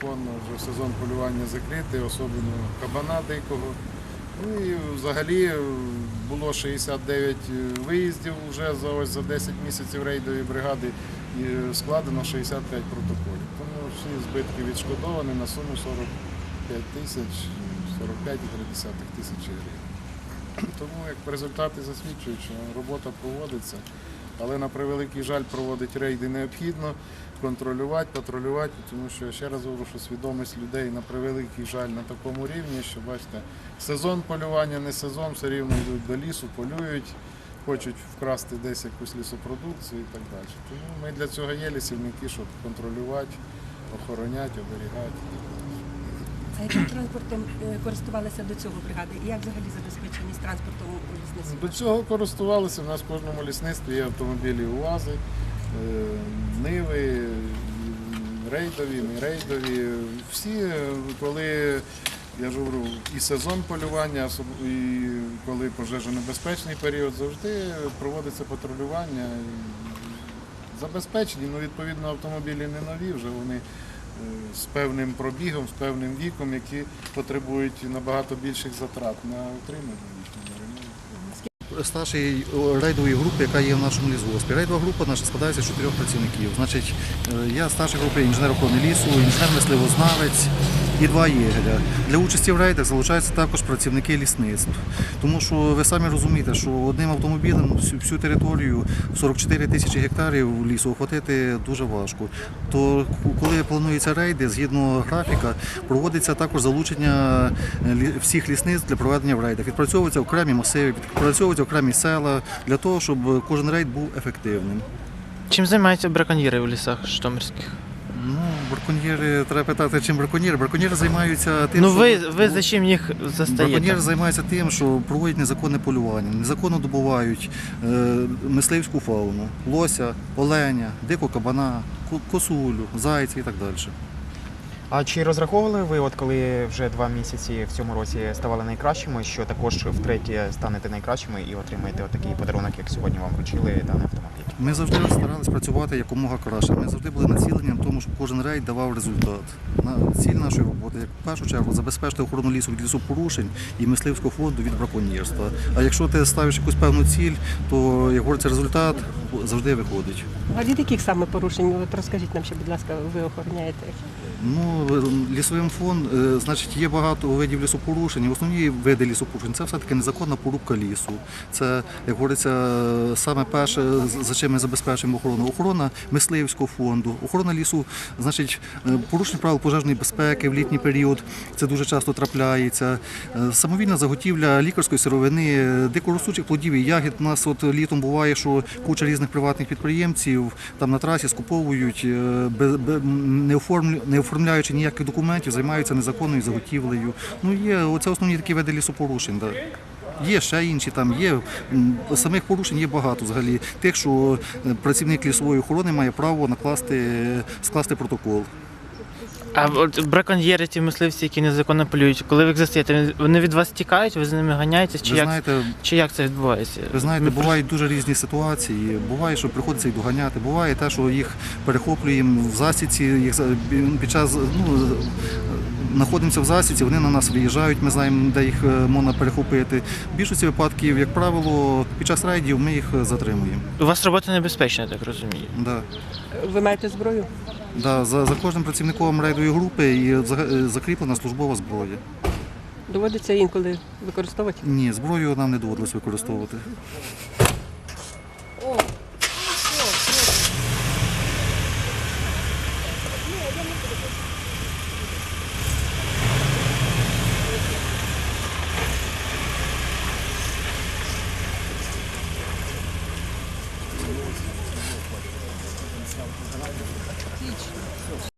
законно, вже сезон полювання закритий, особливо кабана дикого. Ну і взагалі е, було 69 виїздів вже за ось за 10 місяців рейдової бригади і е, складено 65 протоколів. Тому всі збитки відшкодовані на суму 45 тисяч 45,3 тисячі гривень. Тому як результати засвідчують, що робота проводиться, але на превеликий жаль проводити рейди необхідно, контролювати, патрулювати, тому що ще раз говорю, що свідомість людей на превеликий жаль на такому рівні, що бачите, сезон полювання, не сезон, все рівно йдуть до лісу, полюють, хочуть вкрасти десь якусь лісопродукцію і так далі. Тому ми для цього є лісівники, щоб контролювати, охороняти, оберігати. А яким транспортом е, користувалися до цього бригади? І як взагалі забезпеченість транспортом у лісництві? До цього користувалися. У нас в кожному лісництві є автомобілі УАЗи, е, Ниви, рейдові, не рейдові. Всі, коли я ж говорю, і сезон полювання, і коли пожежонебезпечний період, завжди проводиться патрулювання. Забезпечені, ну відповідно автомобілі не нові, вже вони з певним пробігом, з певним віком, які потребують набагато більших затрат на утримання їхнього ремонту. старшої рейдової групи, яка є в нашому лісгоспі. Рейдова група наша складається з чотирьох працівників. Значить, е, я старший групи інженер охорони лісу, інженер-мисливознавець і два єгеря. Для участі в рейдах залучаються також працівники лісництв. Тому що ви самі розумієте, що одним автомобілем всю, територію 44 тисячі гектарів лісу охватити дуже важко. То коли плануються рейди, згідно графіка, проводиться також залучення е, всіх лісництв для проведення в рейдах. Відпрацьовуються окремі масиви, відпрацьовуються окремі села для того, щоб кожен рейд був ефективним. Чим займаються браконьєри в лісах Житомирських? Ну, браконьєри, треба питати, чим браконьєри. Браконьєри займаються тим, Ну що ви, ви за чим їх застаєте? Браконьєри займаються тим, що проводять незаконне полювання, незаконно добувають е, мисливську фауну, лося, оленя, дику кабана, косулю, зайця і так далі. А чи розраховували ви, от коли вже два місяці в цьому році ставали найкращими, що також втретє станете найкращими і отримаєте такий подарунок, як сьогодні вам вручили даний автомобіль? Ми завжди старалися працювати якомога краще. Ми завжди були націлені на тому, щоб кожен рейд давав результат. Ціль нашої роботи, як в першу чергу, забезпечити охорону лісу від лісопорушень і мисливського фонду від браконьєрства. А якщо ти ставиш якусь певну ціль, то як говориться, результат завжди виходить. А від яких саме порушень? От розкажіть нам ще, будь ласка, ви охороняєте? Ну, лісовим фонд, е, значить, є багато видів лісопорушень. І Основні види лісопорушень це все-таки незаконна порубка лісу. Це, як говориться, саме перше, за чим ми забезпечуємо охорону. Охорона мисливського фонду, охорона лісу, значить, е, порушення правил пожежної безпеки в літній період. Це дуже часто трапляється. Е, Самовільна заготівля лікарської сировини, е, дикоростучих плодів і ягід. У нас от літом буває, що куча різних приватних підприємців там на трасі скуповують, не оформляючи ніяких документів, займаються незаконною заготівлею. Ну є оце основні такі види лісопорушень. Є ще інші, там є самих порушень є багато взагалі. Тих, що е, працівник лісової охорони має право накласти е, скласти протокол. А от браконьєри, ті мисливці, які незаконно полюють, коли ви їх застаєте, вони від вас тікають, ви з ними ганяєтесь, чи Ви як, знаєте, чи як це відбувається? Ви знаєте, бувають дуже різні ситуації. Буває, що приходиться їх доганяти. Буває те, що їх перехоплюємо в засіці, їх під час ну, знаходимося в засідці, вони на нас виїжджають, ми знаємо, де їх е, можна перехопити. В більшості випадків, як правило, під час рейдів ми їх е, затримуємо. У вас робота небезпечна, так розумію. Да. Ви маєте зброю? Да, за, за кожним працівником рейдової групи і е, закріплена службова зброя. Доводиться інколи використовувати? Ні, зброю нам не доводилось використовувати. О, отлично.